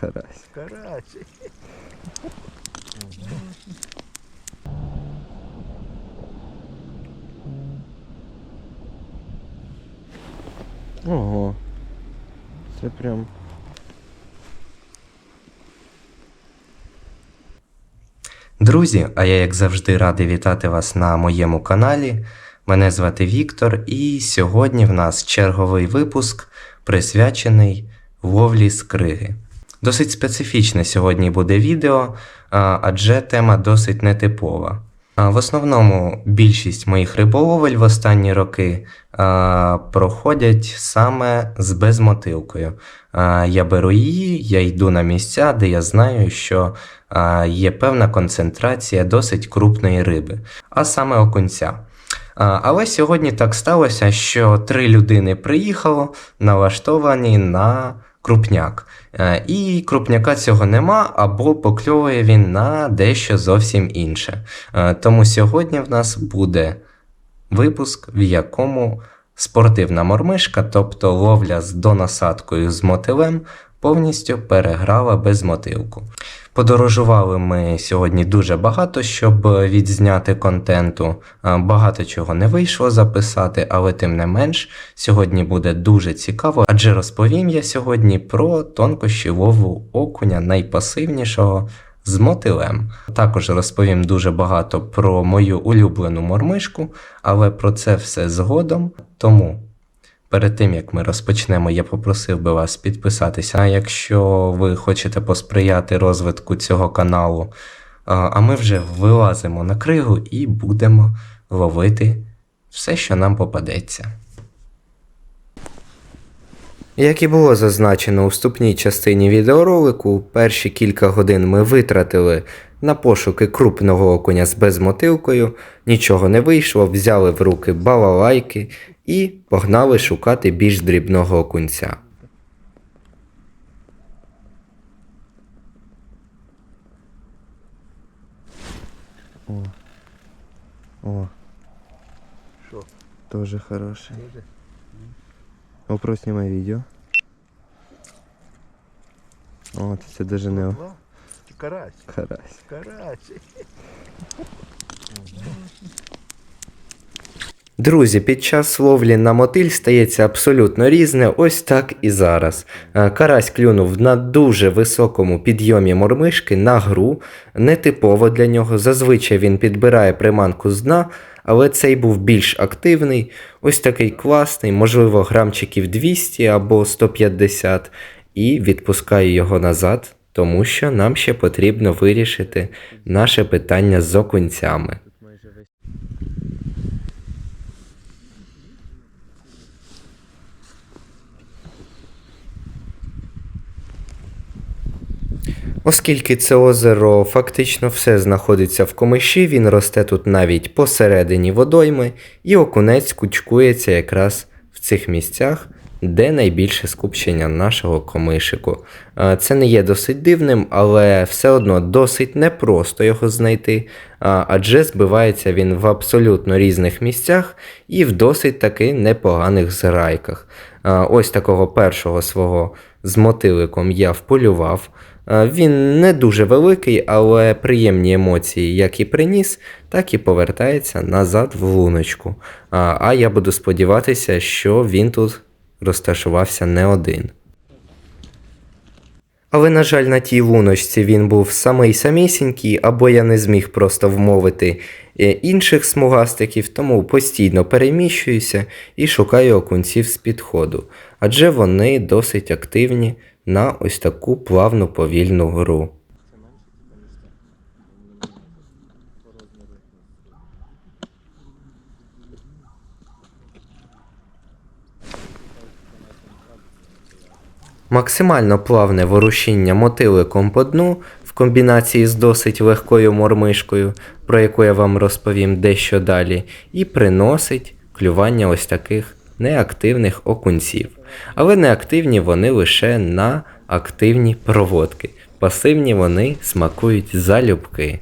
Карась. Карась. Ого. Це прям. Друзі, а я як завжди радий вітати вас на моєму каналі. Мене звати Віктор, і сьогодні в нас черговий випуск присвячений ловлі скриги. Досить специфічне сьогодні буде відео, адже тема досить нетипова. В основному більшість моїх риболовель в останні роки проходять саме з безмотилкою. Я беру її, я йду на місця, де я знаю, що є певна концентрація досить крупної риби, а саме окунця. Але сьогодні так сталося, що три людини приїхало налаштовані на крупняк. Е, І крупняка цього нема, або покльовує він на дещо зовсім інше. Е, Тому сьогодні в нас буде випуск, в якому спортивна мормишка, тобто ловля з донасадкою з мотилем, повністю переграла без мотилку. Подорожували ми сьогодні дуже багато, щоб відзняти контенту. Е, Багато чого не вийшло записати, але тим не менш, сьогодні буде дуже цікаво, адже розповім я сьогодні про тонкощі лову окуня найпасивнішого з мотилем. Також розповім дуже багато про мою улюблену мормишку, але про це все згодом. Тому Перед тим як ми розпочнемо, я попросив би вас підписатися. А якщо ви хочете посприяти розвитку цього каналу, а ми вже вилазимо на кригу і будемо ловити все, що нам попадеться. Як і було зазначено у вступній частині відеоролику, перші кілька годин ми витратили на пошуки крупного окуня з безмотилкою, нічого не вийшло, взяли в руки балалайки і погнали шукати більш дрібного окунця. О. О, Що? тоже хороший. Дуже? Снимай видео. О, це даже не Карась. карась. Карась. Друзі, під час ловлі на мотиль стається абсолютно різне, ось так і зараз. Е, Карась клюнув на дуже високому підйомі мормишки на гру, нетипово для нього. Зазвичай він підбирає приманку з дна, але цей був більш активний, ось такий класний, можливо, грамчиків 200 або 150, і відпускаю його назад, тому що нам ще потрібно вирішити наше питання з окунцями. Оскільки це озеро фактично все знаходиться в комиші, він росте тут навіть посередині водойми, і окунець кучкується якраз в цих місцях, де найбільше скупчення нашого комишику. Е, Це не є досить дивним, але все одно досить непросто його знайти, адже збивається він в абсолютно різних місцях і в досить таки непоганих зграйках. Е, Ось такого першого свого з мотиликом я вполював. Е, Він не дуже великий, але приємні емоції як і приніс, так і повертається назад в луночку. А, я буду сподіватися, що він тут розташувався не один. Але, на жаль, на тій луночці він був самий самісінький, або я не зміг просто вмовити е, інших смугастиків, тому постійно переміщуюся і шукаю окунців з підходу, адже вони досить активні на ось таку плавну повільну гру. Максимально плавне ворушіння мотиликом по дну в комбінації з досить легкою мормишкою, про яку я вам розповім дещо далі, і приносить клювання ось таких неактивних окунців. Але неактивні вони лише на активні проводки. Пасивні вони смакують залюбки.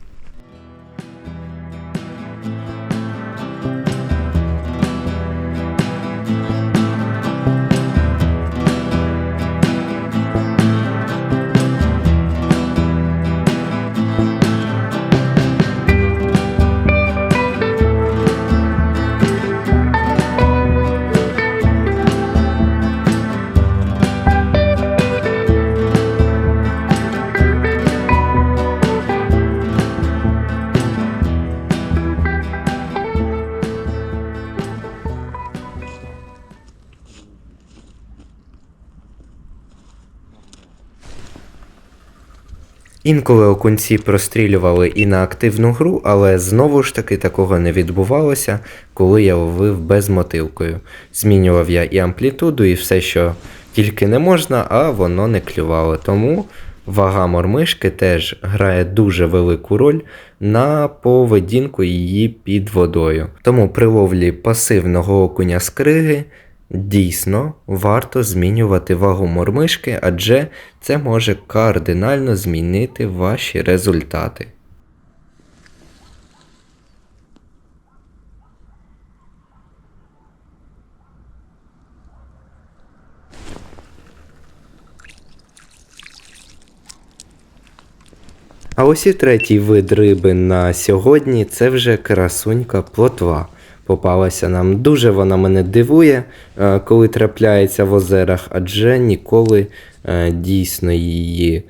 Інколи окунці прострілювали і на активну гру, але знову ж таки такого не відбувалося, коли я ловив безмотилкою. Змінював я і амплітуду, і все, що тільки не можна, а воно не клювало. Тому вага мормишки теж грає дуже велику роль на поведінку її під водою. Тому при ловлі пасивного окуня з криги Дійсно, варто змінювати вагу мормишки, адже це може кардинально змінити ваші результати. А ось і третій вид риби на сьогодні це вже красунька плотва. Попалася нам. Дуже вона мене дивує, е, коли трапляється в озерах, адже ніколи е, дійсно її е,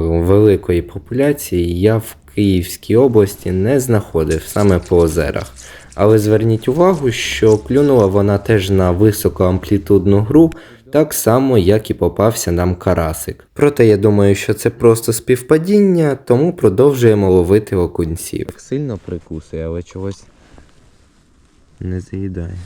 великої популяції я в Київській області не знаходив саме по озерах. Але зверніть увагу, що клюнула вона теж на високоамплітудну гру, так само, як і попався нам карасик. Проте я думаю, що це просто співпадіння, тому продовжуємо ловити окунців. Сильно прикусує, але чогось не заїдає.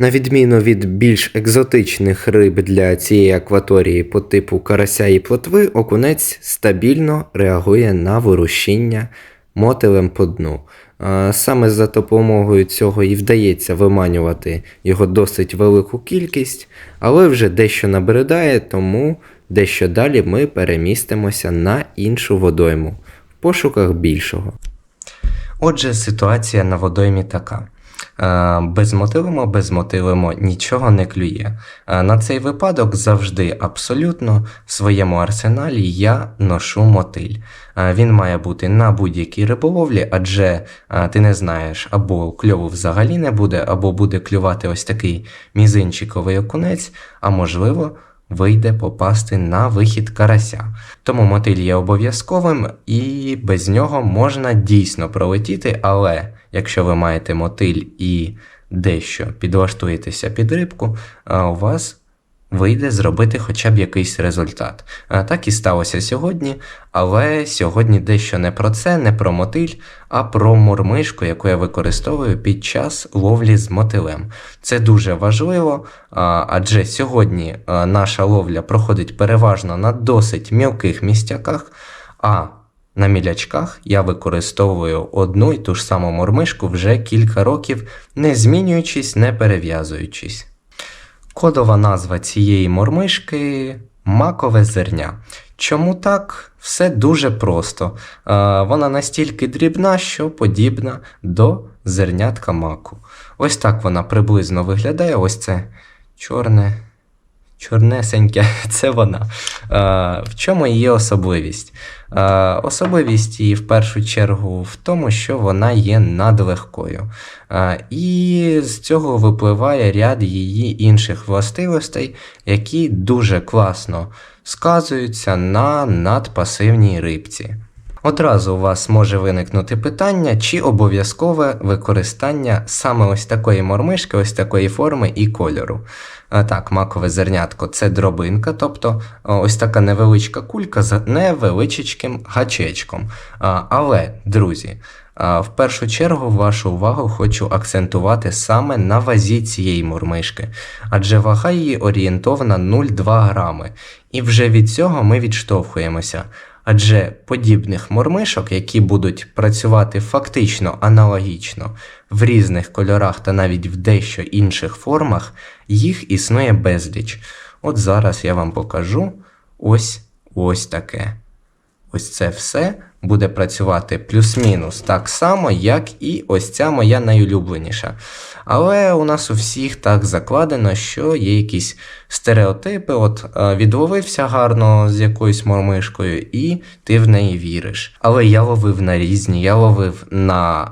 На відміну від більш екзотичних риб для цієї акваторії по типу карася і плотви, окунець стабільно реагує на вирушіння мотилем по дну. Саме за допомогою цього і вдається виманювати його досить велику кількість, але вже дещо набридає, тому дещо далі ми перемістимося на іншу водойму в пошуках більшого. Отже, ситуація на водоймі така. Е, Безмотилимо, безмотилимо, нічого не клює. Е, На цей випадок завжди абсолютно в своєму арсеналі я ношу мотиль. Е, Він має бути на будь-якій риболовлі, адже ти не знаєш, або кльову взагалі не буде, або буде клювати ось такий мізинчиковий окунець, а можливо. Вийде попасти на вихід карася. Тому мотиль є обов'язковим і без нього можна дійсно пролетіти, але якщо ви маєте мотиль і дещо підлаштуєтеся під рибку, у вас вийде зробити хоча б якийсь результат. Так і сталося сьогодні, але сьогодні дещо не про це, не про мотиль, а про мормишку, яку я використовую під час ловлі з мотилем. Це дуже важливо, адже сьогодні наша ловля проходить переважно на досить мілких містяках, а на мілячках я використовую одну й ту ж саму мормишку вже кілька років, не змінюючись, не перев'язуючись. Кодова назва цієї мормишки макове зерня. Чому так? Все дуже просто. Вона настільки дрібна, що подібна до зернятка маку. Ось так вона приблизно виглядає. Ось це чорне. Чорнесеньке, це вона. Е, в чому її особливість? Е, особливість її в першу чергу в тому, що вона є надлегкою. Е, і з цього випливає ряд її інших властивостей, які дуже класно сказуються на надпасивній рибці. Одразу у вас може виникнути питання, чи обов'язкове використання саме ось такої мормишки, ось такої форми і кольору. Так, макове зернятко це дробинка, тобто ось така невеличка кулька з невеличким гачечком. Але, друзі, в першу чергу вашу увагу хочу акцентувати саме на вазі цієї мормишки, адже вага її орієнтована 0,2 грами. І вже від цього ми відштовхуємося. Адже подібних мормишок, які будуть працювати фактично аналогічно в різних кольорах та навіть в дещо інших формах, їх існує безліч. От зараз я вам покажу ось ось таке. Ось це все буде працювати плюс-мінус так само, як і ось ця моя найулюбленіша. Але у нас у всіх так закладено, що є якісь стереотипи. От е, відловився гарно з якоюсь мормишкою, і ти в неї віриш. Але я ловив на різні, я ловив на.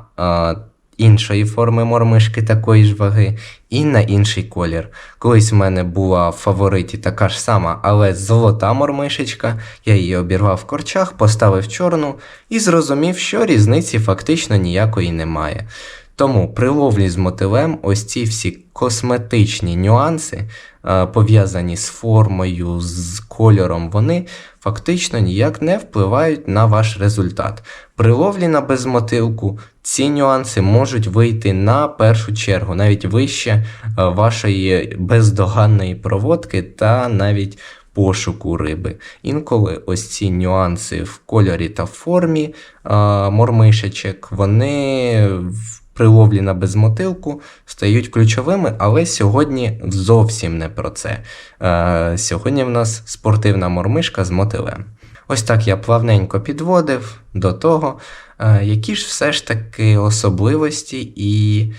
Іншої форми мормишки такої ж ваги, і на інший колір. Колись в мене була в фавориті така ж сама, але золота мормишечка. Я її обірвав в корчах, поставив чорну і зрозумів, що різниці фактично ніякої немає. Тому при ловлі з мотилем ось ці всі косметичні нюанси, е, пов'язані з формою, з кольором, вони фактично ніяк не впливають на ваш результат. При ловлі на безмотилку ці нюанси можуть вийти на першу чергу, навіть вище е, вашої бездоганної проводки та навіть пошуку риби. Інколи ось ці нюанси в кольорі та формі е, мормишечок, вони в при ловлі на безмотилку стають ключовими, але сьогодні зовсім не про це. Е, сьогодні в нас спортивна мормишка з мотилем. Ось так я плавненько підводив до того, е, які ж все ж таки особливості і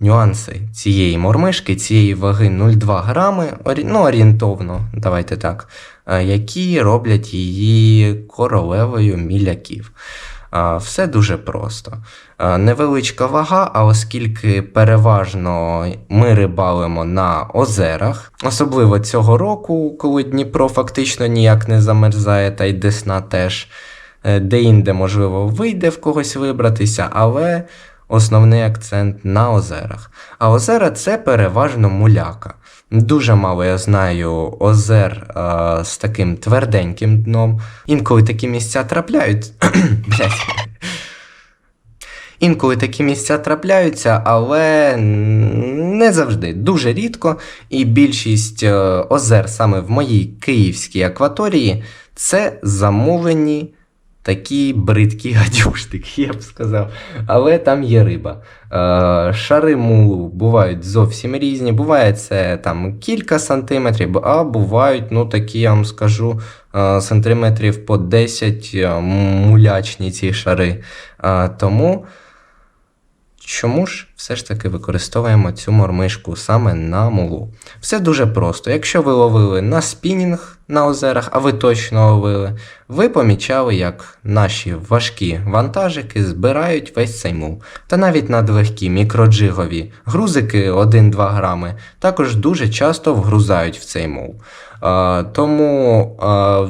нюанси цієї мормишки, цієї ваги 0,2 грами, ну, орієнтовно, давайте так, е, які роблять її королевою міляків. Все дуже просто. А, Невеличка вага, а оскільки переважно ми рибалимо на озерах, особливо цього року, коли Дніпро фактично ніяк не замерзає, та й Десна теж, е, де-інде, можливо, вийде в когось вибратися, але основний акцент на озерах. А озера це переважно муляка. Дуже мало я знаю озер е, з таким тверденьким дном. Інколи такі місця трапляють. Інколи такі місця трапляються, але не завжди, дуже рідко. І більшість е, озер саме в моїй київській акваторії це замовлені такі бридкі гадюшники, я б сказав. Але там є риба. Е, Шари мулу бувають зовсім різні. Буває це там кілька сантиметрів, а бувають, ну такі, я вам скажу, е, сантиметрів по 10 е, мулячні ці шари. Тому. Чому ж все ж таки використовуємо цю мормишку саме на мулу? Все дуже просто. Якщо ви ловили на спінінг на озерах, а ви точно ловили, ви помічали, як наші важкі вантажики збирають весь цей мул. Та навіть надлегкі мікроджигові грузики 1-2 грами також дуже часто вгрузають в цей мул. Тому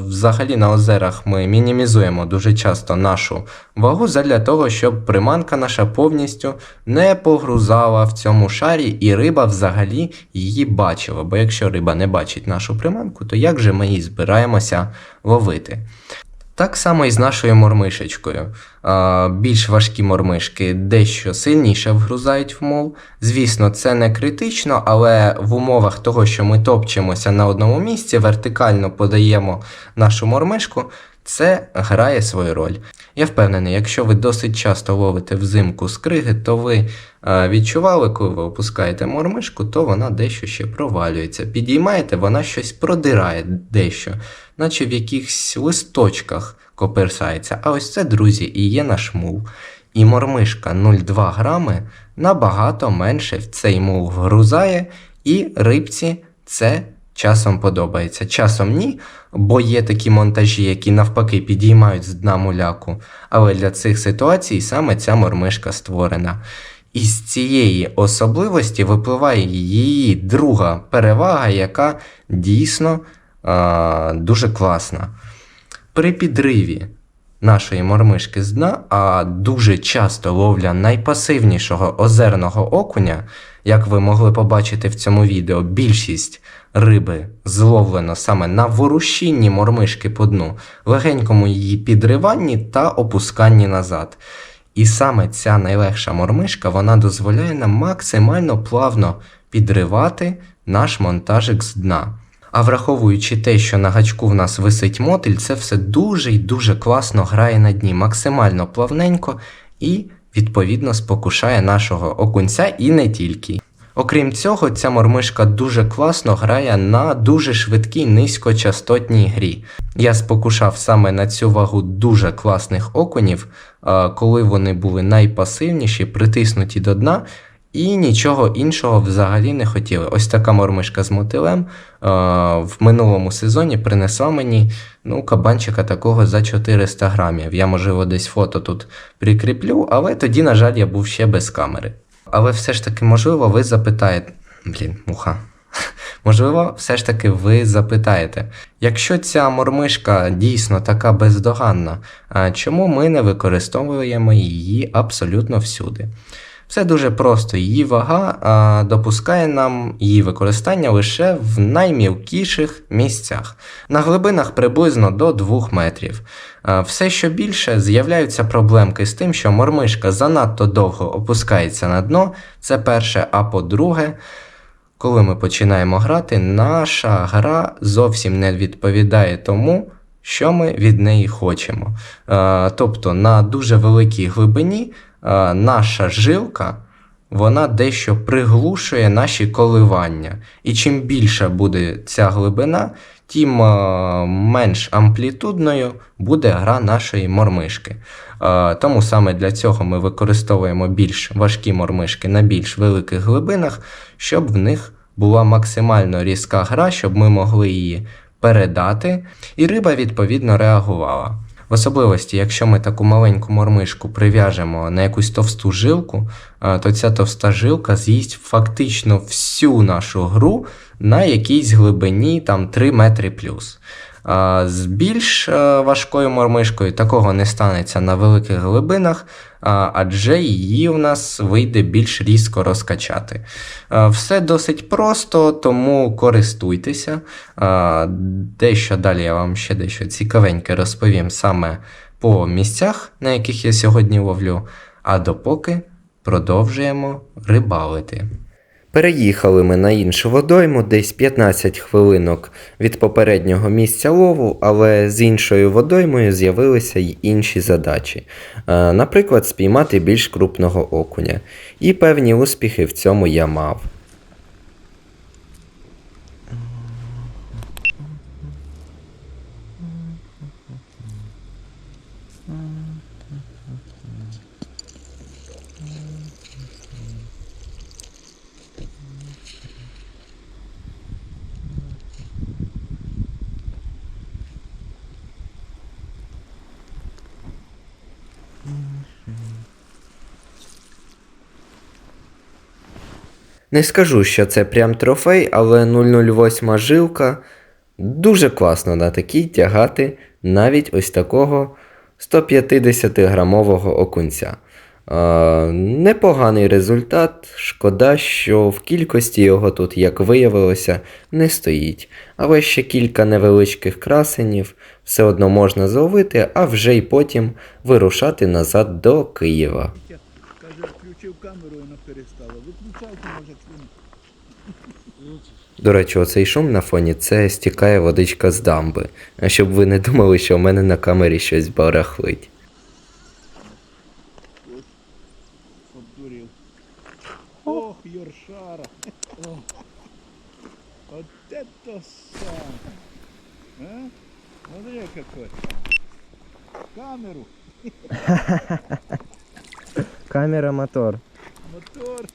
взагалі на озерах ми мінімізуємо дуже часто нашу вагу задля того, щоб приманка наша повністю не погрузала в цьому шарі, і риба взагалі її бачила. Бо якщо риба не бачить нашу приманку, то як же ми її збираємося ловити? Так само і з нашою мормишечкою. Більш важкі мормишки дещо сильніше вгрузають в мол. Звісно, це не критично, але в умовах того, що ми топчемося на одному місці, вертикально подаємо нашу мормишку, це грає свою роль. Я впевнений, якщо ви досить часто ловите взимку скриги, то ви е, відчували, коли ви опускаєте мормишку, то вона дещо ще провалюється. Підіймаєте, вона щось продирає дещо, наче в якихось листочках коперсається. А ось це, друзі, і є наш мул. І мормишка 0,2 грами набагато менше в цей мул вгрузає, і рибці це часом подобається. Часом ні, бо є такі монтажі, які навпаки підіймають з дна муляку. Але для цих ситуацій саме ця мормишка створена. І з цієї особливості випливає її друга перевага, яка дійсно а, дуже класна. При підриві нашої мормишки з дна, а дуже часто ловля найпасивнішого озерного окуня, як ви могли побачити в цьому відео, більшість риби зловлено саме на ворушінні мормишки по дну, легенькому її підриванні та опусканні назад. І саме ця найлегша мормишка вона дозволяє нам максимально плавно підривати наш монтажик з дна. А враховуючи те, що на гачку в нас висить мотиль, це все дуже і дуже класно грає на дні, максимально плавненько і, відповідно, спокушає нашого окунця і не тільки. Окрім цього, ця мормишка дуже класно грає на дуже швидкій низькочастотній грі. Я спокушав саме на цю вагу дуже класних окунів, коли вони були найпасивніші, притиснуті до дна. І нічого іншого взагалі не хотіли. Ось така мормишка з мотилем е, в минулому сезоні принесла мені Ну, кабанчика такого за 400 грамів. Я, можливо, десь фото тут прикріплю, але тоді, на жаль, я був ще без камери. Але все ж таки, можливо, ви запитаєте. Блін, муха. Можливо, все ж таки ви запитаєте, якщо ця мормишка дійсно така бездоганна, чому ми не використовуємо її абсолютно всюди? Все дуже просто. Її вага а, допускає нам її використання лише в наймілкіших місцях, на глибинах приблизно до 2 метрів. А, все, що більше, з'являються проблемки з тим, що мормишка занадто довго опускається на дно. Це перше, а по-друге, коли ми починаємо грати, наша гра зовсім не відповідає тому, що ми від неї хочемо. Тобто на дуже великій глибині наша жилка вона дещо приглушує наші коливання. І чим більша буде ця глибина, тим е, менш амплітудною буде гра нашої мормишки. Е, Тому саме для цього ми використовуємо більш важкі мормишки на більш великих глибинах, щоб в них була максимально різка гра, щоб ми могли її передати, і риба відповідно реагувала. В особливості, якщо ми таку маленьку мормишку прив'яжемо на якусь товсту жилку, е, то ця товста жилка з'їсть фактично всю нашу гру на якійсь глибині там 3 метри плюс. З більш е, важкою мормишкою такого не станеться на великих глибинах, адже її у нас вийде більш різко розкачати. Е, Все досить просто, тому користуйтеся. Е, Дещо далі я вам ще дещо цікавеньке розповім саме по місцях, на яких я сьогодні ловлю. А допоки продовжуємо рибалити. Переїхали ми на іншу водойму, десь 15 хвилинок від попереднього місця лову, але з іншою водоймою з'явилися й інші задачі. Е, Наприклад, спіймати більш крупного окуня. І певні успіхи в цьому я мав. Не скажу, що це прям трофей, але 008 жилка дуже класно на такій тягати навіть ось такого 150-грамового окунця. Е, непоганий результат. Шкода, що в кількості його тут, як виявилося, не стоїть. Але ще кілька невеличких красенів все одно можна зловити, а вже й потім вирушати назад до Києва. Каже, включив камеру, вона До речі, оцей шум на фоні це стікає водичка з дамби. А щоб ви не думали, що в мене на камері щось барахлить. Ох, Йоршара. Это сам. А? Смотри, какой. Камеру, Камера мотор. мотор.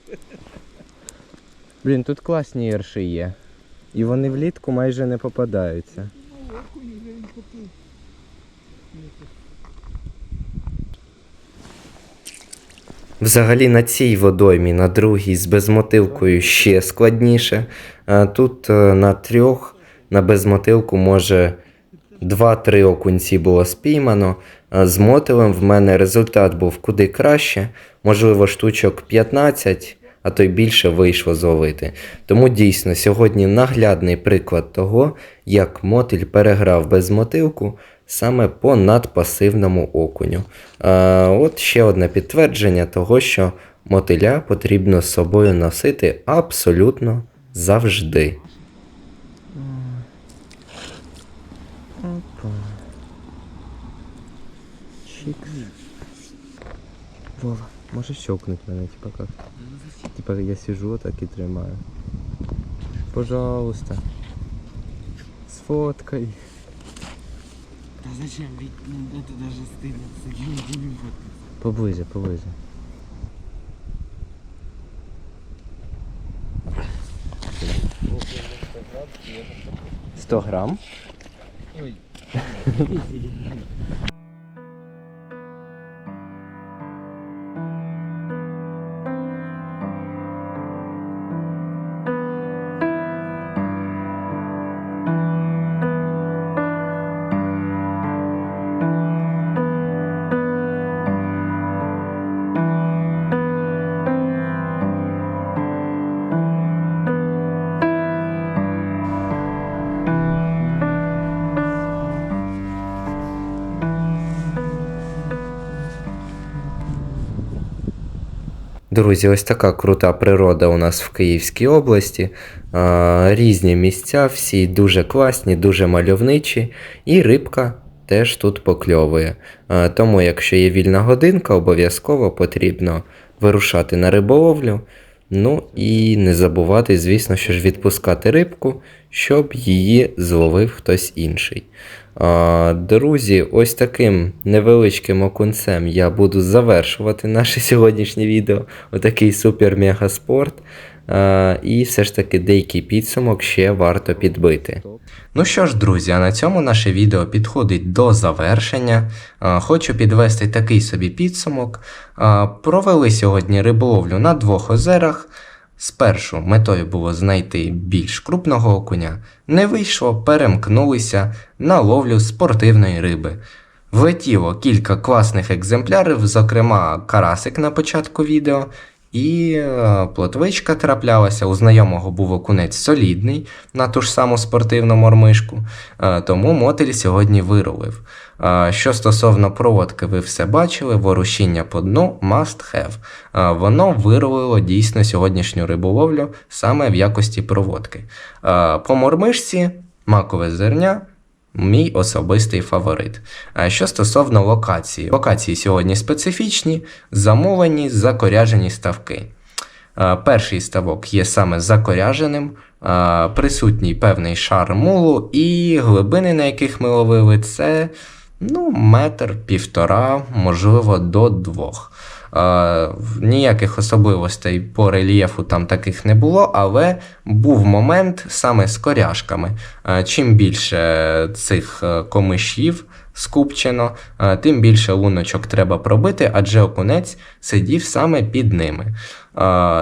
Блін, тут класні ірші є. І вони влітку майже не попадаються. Взагалі на цій водоймі, на другій з безмотилкою ще складніше. Тут е, на трьох на безмотилку може 2-3 окунці було спіймано. З мотилем в мене результат був куди краще, можливо, штучок 15, а то й більше вийшло зловити. Тому дійсно сьогодні наглядний приклад того, як мотиль переграв безмотилку саме по надпасивному окуню. А, от ще одне підтвердження того, що мотиля потрібно з собою носити абсолютно завжди. Вова, можешь щелкнуть мене, типа как? Типа я сижу так и тримаю. Пожалуйста. Сфоткай. Да зачем? Ведь ну, это даже стыдно с такими людьми фоткаться. Поближе, поближе. Сто грамм? Ой. Друзі, ось така крута природа у нас в Київській області. Різні місця, всі дуже класні, дуже мальовничі, і рибка теж тут покльовує. Тому, якщо є вільна годинка, обов'язково потрібно вирушати на риболовлю. Ну і не забувати, звісно, що ж відпускати рибку, щоб її зловив хтось інший. А, Друзі, ось таким невеличким окунцем я буду завершувати наше сьогоднішнє відео. Отакий супер-мега спорт. І все ж таки деякий підсумок ще варто підбити. Ну що ж, друзі, а на цьому наше відео підходить до завершення. Хочу підвести такий собі підсумок. Провели сьогодні риболовлю на двох озерах. Спершу метою було знайти більш крупного окуня, не вийшло, перемкнулися на ловлю спортивної риби. Влетіло кілька класних екземплярів, зокрема карасик на початку відео, і е, плотвичка траплялася. У знайомого був окунець солідний на ту ж саму спортивну мормишку, е, тому мотель сьогодні вирулив. Е, Що стосовно проводки, ви все бачили, ворушіння по дну must have. Воно вирулило дійсно сьогоднішню риболовлю саме в якості проводки. По мормишці макове зерня. Мій особистий фаворит. Що стосовно локації, локації сьогодні специфічні, замовлені закоряжені ставки. Перший ставок є саме закоряженим, присутній певний шар мулу, і глибини, на яких ми ловили, це ну, метр, півтора, можливо, до двох. Ніяких особливостей по рельєфу там таких не було, але був момент саме з коряшками. Чим більше цих е, комишів скупчено, е, тим більше луночок треба пробити, адже окунець сидів саме під ними.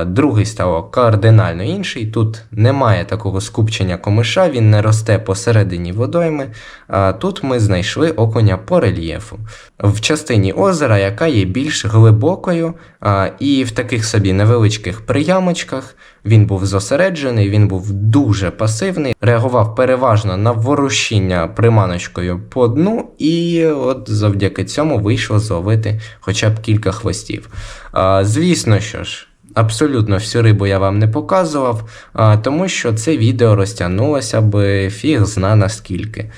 Другий ставок кардинально інший. Тут немає такого скупчення комиша, він не росте посередині водойми. Тут ми знайшли окуня по рельєфу. В частині озера, яка є більш глибокою, і в таких собі невеличких приямочках він був зосереджений, він був дуже пасивний, реагував переважно на ворушіння приманочкою по дну, і от завдяки цьому вийшло зловити хоча б кілька хвостів. А, звісно що ж. Абсолютно всю рибу я вам не показував, тому що це відео розтягнулося би фіг зна наскільки.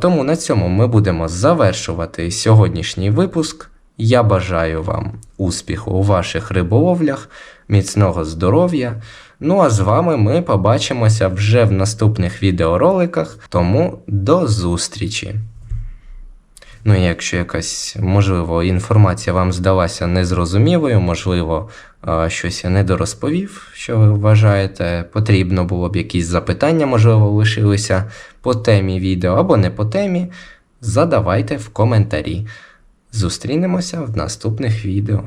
Тому на цьому ми будемо завершувати сьогоднішній випуск. Я бажаю вам успіху у ваших риболовлях, міцного здоров'я. Ну а з вами ми побачимося вже в наступних відеороликах, тому до зустрічі! Ну і якщо якась, можливо, інформація вам здалася незрозумілою, можливо, щось я недорозповів, що ви вважаєте, потрібно було б якісь запитання, можливо, лишилися по темі відео або не по темі, задавайте в коментарі. Зустрінемося в наступних відео.